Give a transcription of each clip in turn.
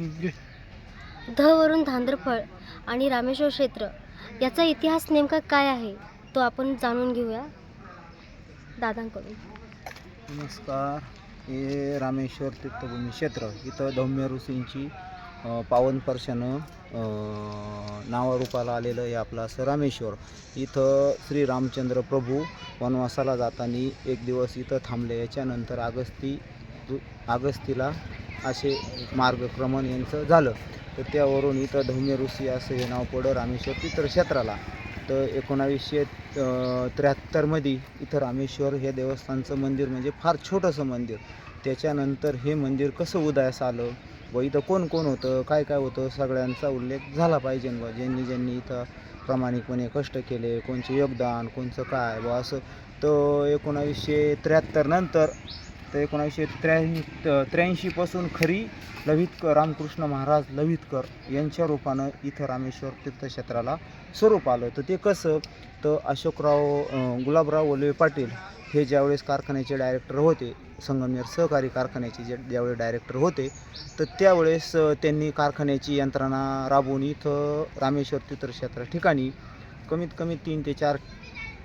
ध वरून धांद्रफळ आणि रामेश्वर क्षेत्र याचा इतिहास नेमका काय आहे तो आपण जाणून घेऊया दादांकडून. नमस्कार. हे रामेश्वर तीर्थभूमी क्षेत्र. इथं धौम्य ऋषींची पावन पर्शनं नावारूपाला आलेलं हे आपलं असं रामेश्वर. इथं श्री रामचंद्र प्रभू वनवासाला जाताना एक दिवस इथं थांबले. याच्यानंतर आगस्ती आगस्तीला असे मार्गक्रमण यांचं झालं. तर त्यावरून इथं धौम्य ऋषी असं हे नाव पडं रामेश्वर तीर्थक्षेत्राला तर एकोणावीसशे त्र्याहत्तरमध्ये इथं रामेश्वर हे देवस्थानचं मंदिर म्हणजे फार छोटंसं मंदिर. त्याच्यानंतर हे मंदिर कसं उदयास आलं व इथं कोण कोण होतं काय काय होतं सगळ्यांचा उल्लेख झाला पाहिजे व ज्यांनी ज्यांनी इथं प्रामाणिकपणे कष्ट केले कोणचे योगदान कोणचं काय व असं. तर एकोणावीसशे त्र्याहत्तरनंतर तर एकोणावीसशे त्र्याऐंशी त्र्याऐंशीपासून खरी लवितकर रामकृष्ण महाराज लवितकर यांच्या रूपानं इथं रामेश्वर तीर्थक्षेत्राला स्वरूप आलं. तर ते कसं? तर अशोकराव गुलाबराव वल्लवे पाटील हे ज्यावेळेस कारखान्याचे डायरेक्टर होते संगमनेर सहकारी कारखान्याचे जे ज्यावेळेस डायरेक्टर होते तर त्यावेळेस त्यांनी कारखान्याची यंत्रणा राबवून इथं रामेश्वर तीर्थक्षेत्र ठिकाणी कमीत कमी तीन ते चार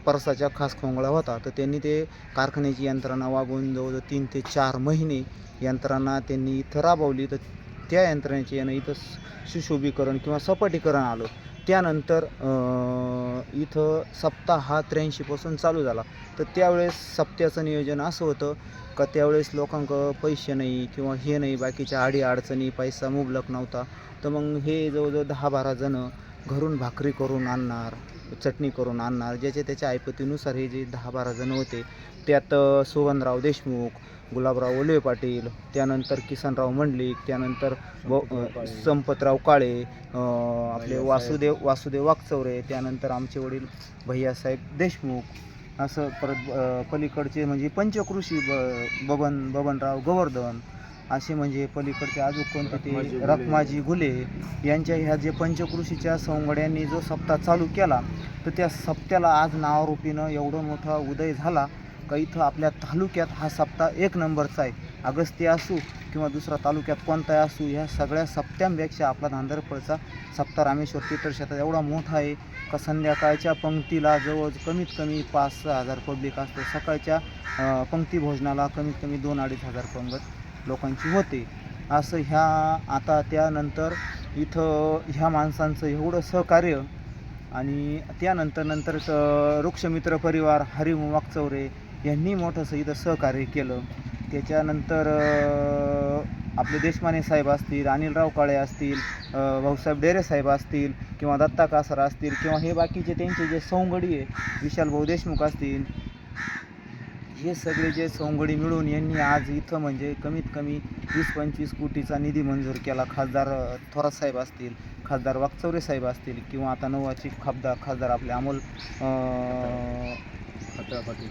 परसाच्या खास खोंगळा होता. तर त्यांनी ते कारखान्याची यंत्रणा वागवून जवळजवळ तीन ते चार महिने यंत्रणा त्यांनी इथं राबवली. तर त्या यंत्रणेचे यानं इथं सुशोभीकरण किंवा सपाटीकरण आलं. त्यानंतर इथं सप्ताह हा त्र्याऐंशीपासून चालू झाला. तर त्यावेळेस सप्त्याचं नियोजन असं होतं का त्यावेळेस लोकांकडं पैसे नाही किंवा हे नाही बाकीच्या आडी अडचणी पैसा मुबलक नव्हता. तर मग हे जवळजवळ दहा बारा जणं घरून भाकरी करून आणणार चटणी करून आणणार. ज्याच्या त्याच्या ऐपतीनुसार हे जे दहा बारा जण होते त्यात सोवनराव देशमुख गुलाबराव ओले पाटील त्यानंतर किसनराव मंडलिक त्यानंतर व संपतराव काळे. आपले वासुदेव वासुदेव वाकचौरे त्यानंतर आमचे वडील भैयासाहेब देशमुख असं परत पलीकडचे म्हणजे पंचकृषी ब बबन बबनराव गोवर्धन असे म्हणजे पलीकडचे अजून कोणते ते रखमाजी घुले यांच्या ह्या जे पंचकृषीच्या सवंगड्यांनी जो सप्ताह चालू केला तर त्या सप्त्याला आज नावारूपीनं एवढं मोठा उदय झाला का इथं आपल्या तालुक्यात हा सप्ताह एक नंबरचा आहे. अगस्ती असू किंवा दुसरा तालुक्यात कोणताही असू ह्या सगळ्या सप्त्यांपेक्षा आपला नांदरफळचा सप्ताह रामेश्वर तीर्थक्षेत्रात एवढा मोठा आहे का संध्याकाळच्या पंक्तीला जवळ कमीत कमी पाच सहा हजार पब्लिक असतं. सकाळच्या पंक्ती भोजनाला कमीत कमी दोन अडीच हजार पंगत लोकांची होते. असं ह्या आता त्यानंतर इथं ह्या माणसांचं एवढं सहकार्य आणि त्यानंतर नंतर वृक्षमित्र परिवार हरिम वाकचौरे यांनी मोठंसं इथं सहकार्य केलं. त्याच्यानंतर आपले देशमाने साहेब असतील अनिलराव काळे असतील भाऊसाहेब डेरे साहेब असतील किंवा दत्ता कासर असतील किंवा हे बाकीचे त्यांचे जे सौंगडी आहे विशाल भाऊ देशमुख असतील हे सगळे जे सवंगडी मिळून यांनी आज इथं म्हणजे कमीत कमी वीस पंचवीस कोटीचा निधी मंजूर केला. खासदार थोरात साहेब असतील खासदार वाकचौरे साहेब असतील किंवा आता नवाची खासदार खासदार आपले अमोल अ,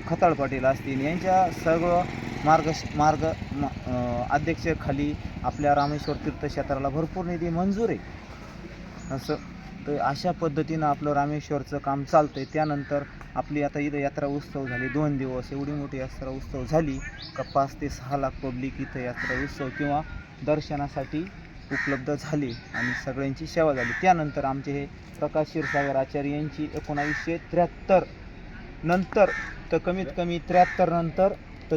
खताळ पाटील. असतील. यांच्या सगळं मार्ग मार्ग म- अध्यक्षाखाली आपल्या रामेश्वर तीर्थक्षेत्राला भरपूर निधी मंजूर आहे. असं तर अशा पद्धतीनं आपलं रामेश्वरचं काम चालतं आहे त्यानंतर आपली आता इथं यात्रा उत्सव झाली दोन दिवस एवढी मोठी यात्रा उत्सव झाली का पाच ते सहा लाख पब्लिक इथं यात्रा उत्सव किंवा दर्शनासाठी उपलब्ध झाली आणि सगळ्यांची सेवा झाली. त्यानंतर आमचे हे प्रकाश क्षीरसागर आचार्य यांची एकोणावीसशे त्र्याहत्तर नंतर तर कमीत कमी त्र्याहत्तर नंतर तर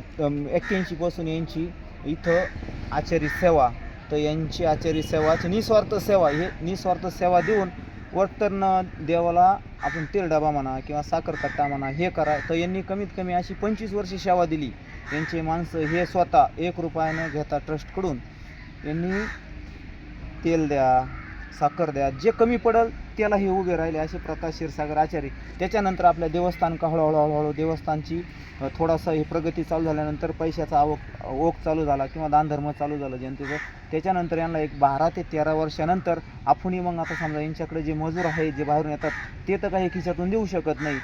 एक्क्याऐंशीपासून यांची इथं आचारी सेवा तर यांची आचारी सेवा निस्वार्थ सेवा हे निस्वार्थ सेवा देऊन वर्तन देवाला आपण तेल डबा म्हणा किंवा साखर कट्टा म्हणा हे करा. तर यांनी कमीत कमी अशी पंचवीस वर्षे सेवा दिली. यांचे माणसं हे स्वतः एक रुपयानं घेता ट्रस्टकडून. यांनी तेल द्या साखर द्या जे कमी पडेल त्याला हे उभे राहिले असे प्रकाश क्षीरसागर आचार्य. त्याच्यानंतर आपल्या देवस्थान का हळूहळू हळूहळू देवस्थानची थोडासा हे प्रगती चालू झाल्यानंतर पैशाचा आवक ओघ चालू झाला किंवा दानधर्म चालू झाला जनतेचं. त्याच्यानंतर यांना एक बारा ते तेरा वर्षानंतर आपणही मग आता समजा यांच्याकडे जे मजूर आहे जे बाहेरून येतात ते तर काही खिशातून देऊ शकत नाही.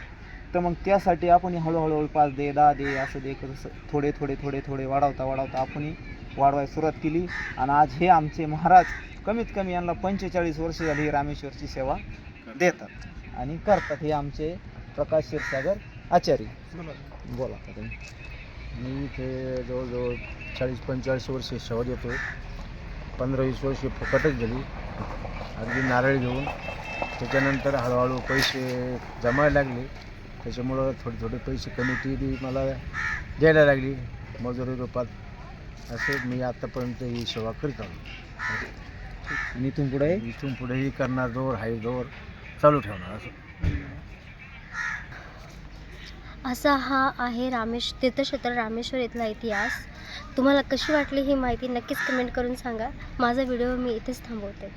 तर मग त्यासाठी आपण हळूहळू पाच दे दहा दे असं दे कसं थोडे थोडे थोडे थोडे वाढवता वाढवता आपण वाढवायला सुरुवात केली. आणि आज हे आमचे महाराज कमीत कमी यांना पंचेचाळीस वर्ष झाली ही रामेश्वरची सेवा देतात. आणि करतात हे आमचे प्रकाश क्षीरसागर आचार्य. बोला का तुम्ही. मी इथे जवळजवळ चाळीस पंचेचाळीस वर्षे सेवा देतो. पंधरा वीस वर्षे फुकटच गेली. अगदी नारळ घेऊन. त्याच्यानंतर हळूहळू पैसे जमायला लागले. त्याच्यामुळं थोडे थोडे पैसे कमिटी मला द्यायला लागली. मजुरी रूपात. असे मी आत्तापर्यंत ही सेवा करीत आलो. आणि इथून पुढे? इथून पुढेही करणार जोर हाय जोर चालू ठेवणार असं. असा हा आहे रामेश तीर्थक्षेत्र रामेश्वर इथला इतिहास. तुम्हाला कशी वाटली ही माहिती नक्कीच कमेंट करून सांगा. माझा व्हिडिओ मी इथेच थांबवते.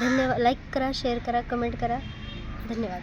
धन्यवाद लाईक करा शेअर करा कमेंट करा. धन्यवाद.